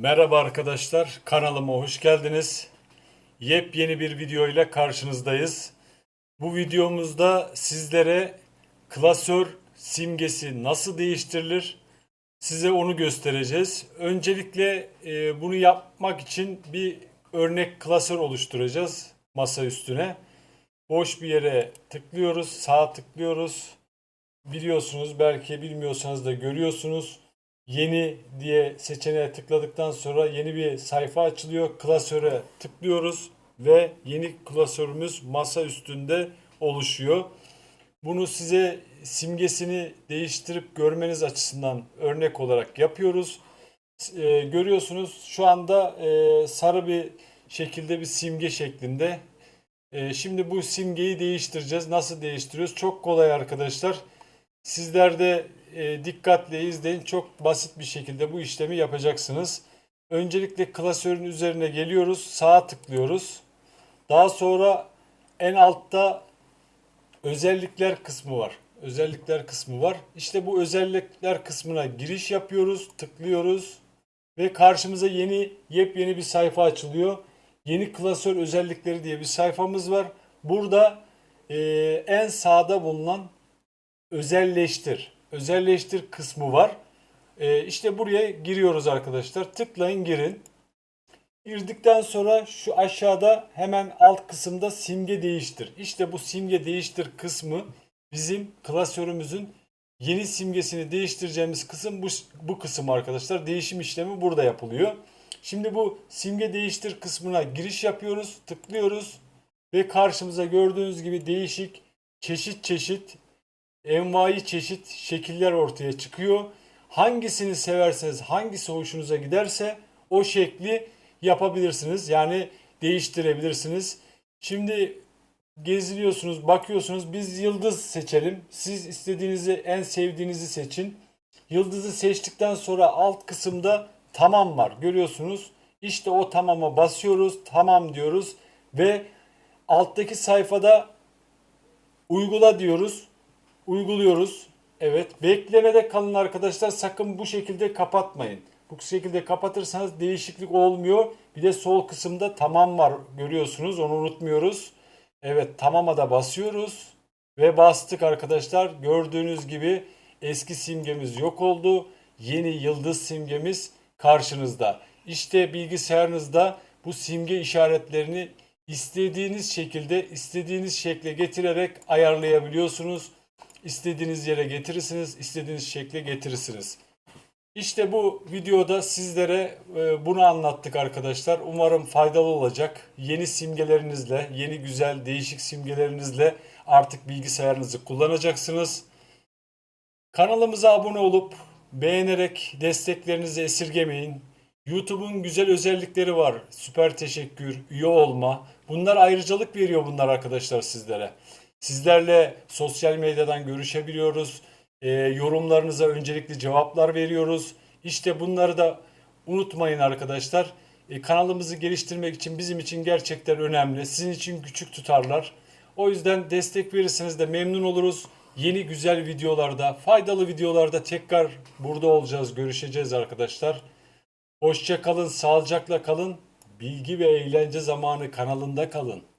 Merhaba arkadaşlar, kanalıma hoş geldiniz. Yepyeni bir video ile karşınızdayız. Bu videomuzda sizlere klasör simgesi nasıl değiştirilir? Size onu göstereceğiz. Öncelikle e, bunu yapmak için bir örnek klasör oluşturacağız masa üstüne. Boş bir yere tıklıyoruz, sağa tıklıyoruz. Biliyorsunuz belki bilmiyorsanız da görüyorsunuz. Yeni diye seçeneğe tıkladıktan sonra yeni bir sayfa açılıyor. Klasöre tıklıyoruz ve yeni klasörümüz masa üstünde oluşuyor. Bunu size simgesini değiştirip görmeniz açısından örnek olarak yapıyoruz. E, görüyorsunuz şu anda e, sarı bir şekilde bir simge şeklinde. E, şimdi bu simgeyi değiştireceğiz. Nasıl değiştiriyoruz? Çok kolay arkadaşlar. Sizler de e, dikkatle izleyin. Çok basit bir şekilde bu işlemi yapacaksınız. Öncelikle klasörün üzerine geliyoruz. Sağa tıklıyoruz. Daha sonra en altta özellikler kısmı var. Özellikler kısmı var. İşte bu özellikler kısmına giriş yapıyoruz. Tıklıyoruz. Ve karşımıza yeni yepyeni bir sayfa açılıyor. Yeni klasör özellikleri diye bir sayfamız var. Burada e, en sağda bulunan özelleştir. Özelleştir kısmı var. Ee, işte buraya giriyoruz arkadaşlar. Tıklayın girin. Girdikten sonra şu aşağıda hemen alt kısımda simge değiştir. İşte bu simge değiştir kısmı bizim klasörümüzün yeni simgesini değiştireceğimiz kısım bu, bu kısım arkadaşlar. Değişim işlemi burada yapılıyor. Şimdi bu simge değiştir kısmına giriş yapıyoruz. Tıklıyoruz. Ve karşımıza gördüğünüz gibi değişik çeşit çeşit envai çeşit şekiller ortaya çıkıyor. Hangisini severseniz, hangisi hoşunuza giderse o şekli yapabilirsiniz. Yani değiştirebilirsiniz. Şimdi geziliyorsunuz, bakıyorsunuz. Biz yıldız seçelim. Siz istediğinizi, en sevdiğinizi seçin. Yıldızı seçtikten sonra alt kısımda tamam var. Görüyorsunuz. İşte o tamama basıyoruz. Tamam diyoruz ve alttaki sayfada uygula diyoruz uyguluyoruz. Evet. Beklemede kalın arkadaşlar. Sakın bu şekilde kapatmayın. Bu şekilde kapatırsanız değişiklik olmuyor. Bir de sol kısımda tamam var. Görüyorsunuz. Onu unutmuyoruz. Evet. Tamama da basıyoruz. Ve bastık arkadaşlar. Gördüğünüz gibi eski simgemiz yok oldu. Yeni yıldız simgemiz karşınızda. İşte bilgisayarınızda bu simge işaretlerini istediğiniz şekilde, istediğiniz şekle getirerek ayarlayabiliyorsunuz istediğiniz yere getirirsiniz, istediğiniz şekle getirirsiniz. İşte bu videoda sizlere e, bunu anlattık arkadaşlar. Umarım faydalı olacak. Yeni simgelerinizle, yeni güzel değişik simgelerinizle artık bilgisayarınızı kullanacaksınız. Kanalımıza abone olup beğenerek desteklerinizi esirgemeyin. YouTube'un güzel özellikleri var. Süper teşekkür, üye olma. Bunlar ayrıcalık veriyor bunlar arkadaşlar sizlere. Sizlerle sosyal medyadan görüşebiliyoruz. E, yorumlarınıza öncelikli cevaplar veriyoruz. İşte bunları da unutmayın arkadaşlar. E, kanalımızı geliştirmek için bizim için gerçekten önemli. Sizin için küçük tutarlar. O yüzden destek verirseniz de memnun oluruz. Yeni güzel videolarda, faydalı videolarda tekrar burada olacağız, görüşeceğiz arkadaşlar. Hoşça kalın, sağlıcakla kalın. Bilgi ve eğlence zamanı kanalında kalın.